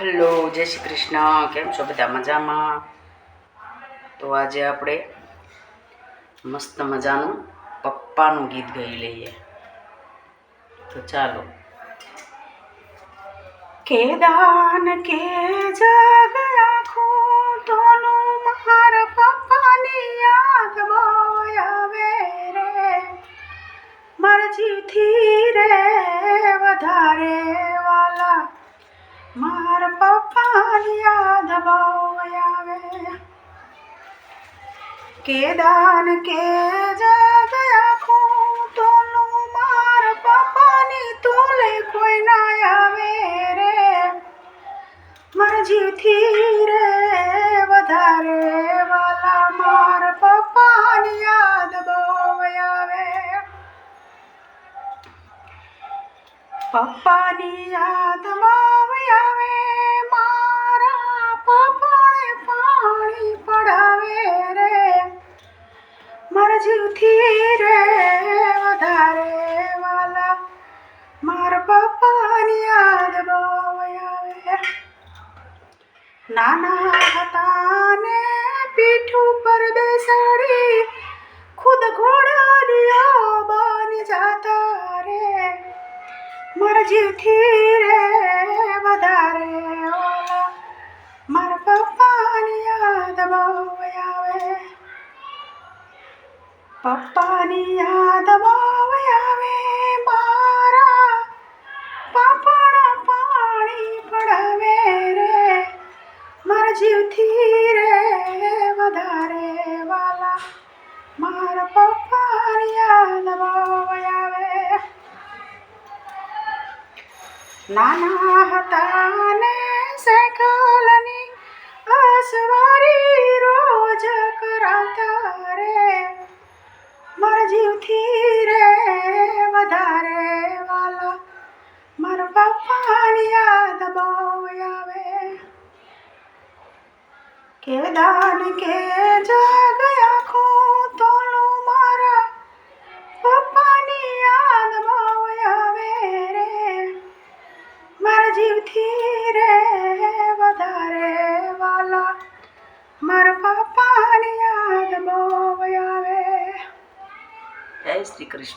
Hello, જય શ્રી કૃષ્ણ. કેમ છો બધા મજામાં? તો આજે આપણે મસ્ત મજાનું પપ્પાનું ગીત ગાઈ લઈએ. તો ચાલો. કે દાન કે જગ આખું તોનું માર પપ્પાની યાદ આવે રે. જીવથી રે વધારે માર પપ્પાની યાદ બહુ આવે. કેદાન કે જગ આખું તોલું માર પપ્પાની તોલે કોઈ ના આવે રે. મરજીથી રે વધારે વાલા માર પપ્પાની યાદ બહુ આવે. પપ્પાની યાદમાં જીવથી રે વધારે વાલા. મારા પપ્પાની યાદ બહુ આવે. નાના હતા ને પીઠ ઉપર બેસાડી, ખુદ ઘોડાલિયા બની જાતા રે. મારા જીવથી રે વધારે પપ્પાની યાદ આવે મારા. પાપડા પાણી પડાવે રે. મારા જીવથી રે વધારે વાલા. મારા પપ્પાની યાદ આવે. નાના હતા ને સાયકલની જીવથી રે વધારે વાલા. મારા પપ્પાની યાદ બહુ આવે. કે દાન કે જગ શ્રી કૃષ્ણ